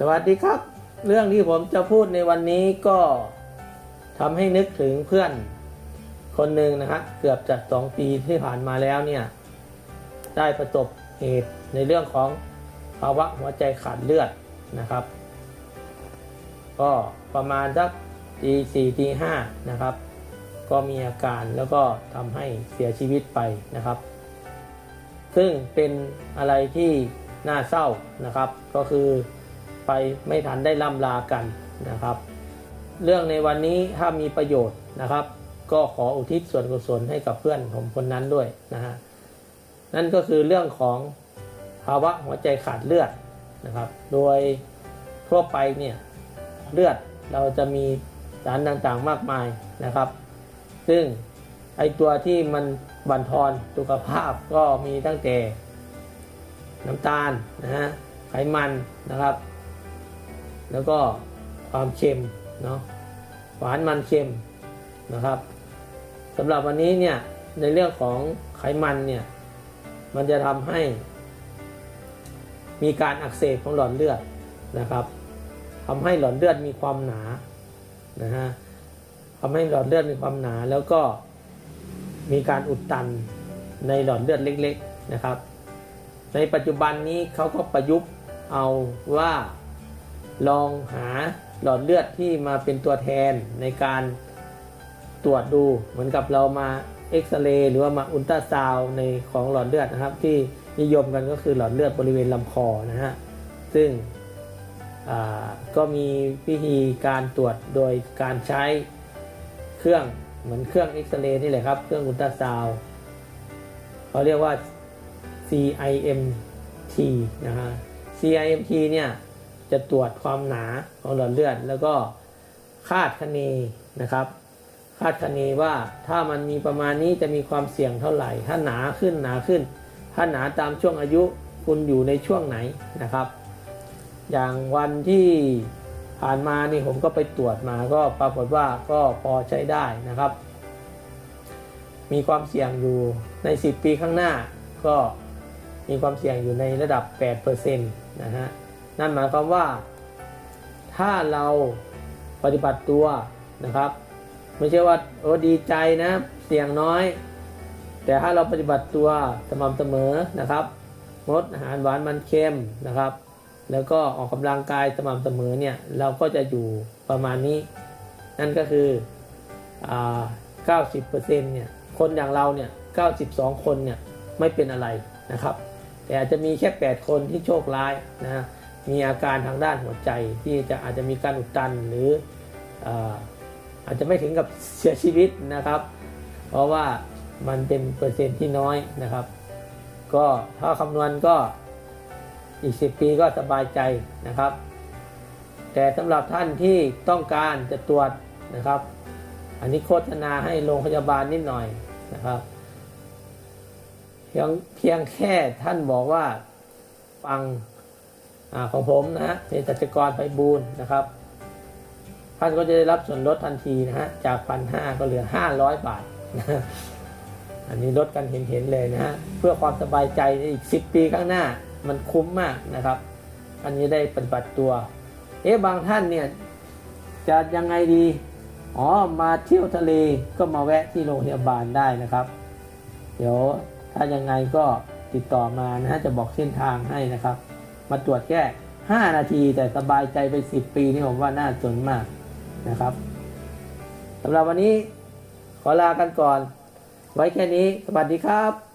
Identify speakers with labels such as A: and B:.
A: สวัสดีครับ เรื่องที่ผมจะพูดในวันนี้ก็ทำให้นึกถึงเพื่อนคนหนึ่งนะครับเกือบจะสองปีที่ผ่านมาแล้วเนี่ย ได้ประสบเหตุในเรื่องของภาวะหัวใจขาดเลือดนะครับ ก็ประมาณสักตีสี่ตีห้านะครับ ก็มีอาการแล้วก็ทำให้เสียชีวิตไปนะครับ ซึ่งเป็นอะไรที่น่าเศร้านะครับ ก็คือ ไปไม่ทันได้ล่ำลากันนะครับ เรื่องในวันนี้ถ้ามีประโยชน์นะครับ ก็ขออุทิศส่วนกุศลให้กับเพื่อนผมคนนั้นด้วยนะฮะนั่นก็คือเรื่องของภาวะหัวใจขาดเลือดนะครับ โดยทั่วไปเนี่ยเลือดเราจะมีสารต่างๆมากมายนะครับ ซึ่งไอตัวที่มันบั่นทอนสุขภาพก็มีตั้งแต่น้ำตาลนะฮะไขมันนะครับ แล้วก็ความเค็มเนาะหวานมันเค็มนะครับสำหรับวันนี้เนี่ยในเรื่องของไขมันเนี่ยมันจะทำให้ มีการอักเสบของหลอดเลือดนะครับทำให้หลอดเลือดมีความหนานะฮะทำให้หลอดเลือดมีความหนาแล้วก็มีการอุดตันในหลอดเลือดเล็ก ๆนะครับ ในปัจจุบันนี้เขาก็ประยุกต์เอาว่า ลองหาหลอดเลือดที่มาเป็นตัวแทนในการตรวจดูเหมือนกับเรามาเอ็กซเรย์หรือว่ามาอุลตราซาวน์ในของหลอดเลือดนะครับ ที่นิยมกันก็คือหลอดเลือดบริเวณลำคอนะฮะซึ่งก็มีวิธีการตรวจโดยการใช้เครื่องเหมือนเครื่องเอ็กซเรย์นี่แหละครับ เครื่องอุลตราซาวน์เขาเรียกว่า CIMT นะฮะ CIMT เนี่ย จะตรวจความหนาของหลอดเลือด แล้วก็คาดคะเนนะครับ คาดคะเนว่าถ้ามันมีประมาณนี้จะมีความเสี่ยงเท่าไหร่ ถ้าหนาขึ้นหนาขึ้น ถ้าหนาตามช่วงอายุคุณอยู่ในช่วงไหนนะครับ อย่างวันที่ผ่านมานี่ผมก็ไปตรวจมาก็ปรากฏว่าก็พอใช้ได้นะครับ มีความเสี่ยงอยู่ใน 10 ปีข้างหน้าก็มีความเสี่ยงอยู่ในระดับ 8%นะฮะ นั่นหมายความว่า ถ้าเราปฏิบัติตัวนะครับ ไม่ใช่ว่าโอ้ดีใจนะเสี่ยงน้อย แต่ถ้าเราปฏิบัติตัวสม่ำเสมอนะครับงดอาหารหวานมันเค็มนะครับ แล้วก็ออกกำลังกายสม่ำเสมอเนี่ยเราก็จะอยู่ประมาณนี้ นั่นก็คืออ่า90%เนี่ยคนอย่างเราเนี่ย92 คนเนี่ยไม่เป็นอะไรนะครับ แต่อาจจะมีแค่ 8 คนที่โชคร้ายนะ มีอาการทางด้านหัวใจที่จะอาจจะมีการอุดตันหรืออาอาจจะไม่ถึงกับเสียชีวิตนะครับ เพราะว่ามันเป็นเปอร์เซ็นต์ที่น้อยนะครับ ก็ถ้าคำนวณก็อีก 10 ปีก็สบายใจนะครับ แต่สำหรับท่านที่ต้องการจะตรวจนะครับ อันนี้โฆษณาให้โรงพยาบาลนิดหน่อยนะครับเพียงเพียงแค่ท่านบอกว่าฟัง อของผมนะฮะเภสัชกรไพบูลนะครับ ท่านก็จะได้รับส่วนลดทันทีนะฮะจากพันห้าก็เหลือห้าร้อยบาทนะอันนี้ลดกันเห็นๆเลยนะฮะเพื่อความสบายใจอีกสิบปีข้างหน้ามันคุ้มมากนะครับ อันนี้ได้ปฏิบัติตัว เอ๊ะบางท่านเนี่ยจะยังไงดี อ๋อ มาเที่ยวทะเลก็มาแวะที่โรงพยาบาลได้นะครับ เดี๋ยวถ้ายังไงก็ติดต่อมานะฮะจะบอกเส้นทางให้นะครับ มาตรวจแค่ 5 นาทีแต่สบายใจไป 10 ปีนี่ผมว่าน่าสนมากนะครับสำหรับวันนี้ขอลากันก่อน ไว้แค่นี้ สวัสดีครับ